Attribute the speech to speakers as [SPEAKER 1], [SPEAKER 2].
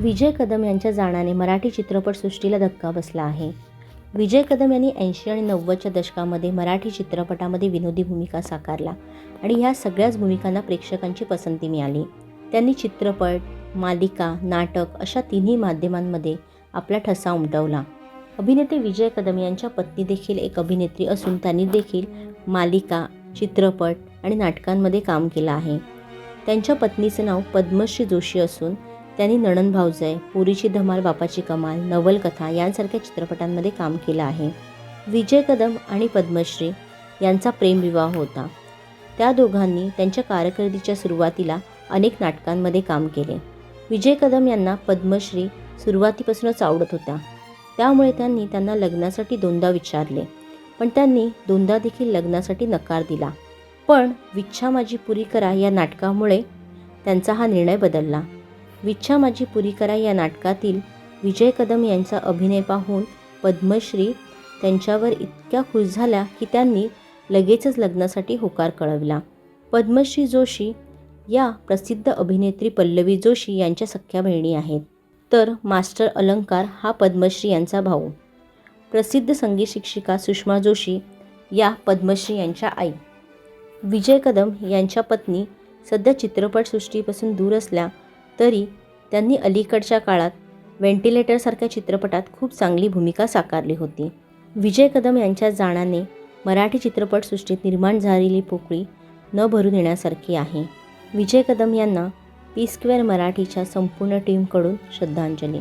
[SPEAKER 1] विजय कदम यांच्या जाण्याने मराठी चित्रपटसृष्टीला धक्का बसला आहे. विजय कदम यांनी ऐंशी आणि नव्वदच्या दशकामध्ये मराठी चित्रपटामध्ये विनोदी भूमिका साकारला आणि ह्या सगळ्याच भूमिकांना प्रेक्षकांची पसंती मिळाली. त्यांनी चित्रपट मालिका नाटक अशा तिन्ही माध्यमांमध्ये आपला ठसा उमटवला. अभिनेते विजय कदम यांच्या पत्नी देखील एक अभिनेत्री असून त्यांनी देखील मालिका चित्रपट आणि नाटकांमध्ये काम केलं आहे. त्यांच्या पत्नीचं नाव पद्मश्री जोशी असून त्यांनी नणन भाऊजय पुरीची धमाल बापाची कमाल नवलकथा यांसारख्या चित्रपटांमध्ये काम केलं आहे. विजय कदम आणि पद्मश्री यांचा प्रेमविवाह होता. त्या दोघांनी त्यांच्या कारकिर्दीच्या सुरुवातीला अनेक नाटकांमध्ये काम केले. विजय कदम यांना पद्मश्री सुरुवातीपासूनच आवडत होत्या. त्यामुळे त्यांनी त्यांना लग्नासाठी दोनदा विचारले. पण त्यांनी दोनदा देखील लग्नासाठी नकार दिला. पण विच्छा माझी पुरी करा या नाटकामुळे त्यांचा हा निर्णय बदलला. विच्छा माझी पुरी करा या नाटकातील विजय कदम यांचा अभिनय पाहून पद्मश्री त्यांच्यावर इतक्या खुश झाल्या की त्यांनी लगेचच लग्नासाठी होकार कळवला. पद्मश्री जोशी या प्रसिद्ध अभिनेत्री पल्लवी जोशी यांच्या सख्या बहिणी आहेत. तर मास्टर अलंकार हा पद्मश्री यांचा भाऊ. प्रसिद्ध संगीत शिक्षिका सुषमा जोशी या पद्मश्री यांच्या आई. विजय कदम यांच्या पत्नी सध्या चित्रपटसृष्टीपासून दूर असल्या तरी त्यांनी अलीकडच्या काळात व्हेंटिलेटरसारख्या चित्रपटात खूप चांगली भूमिका साकारली होती. विजय कदम यांच्या जाण्याने मराठी चित्रपटसृष्टीत निर्माण झालेली पोकळी न भरून येण्यासारखी आहे. विजय कदम यांना पी स्क्वेअर मराठीच्या संपूर्ण टीमकडून श्रद्धांजली.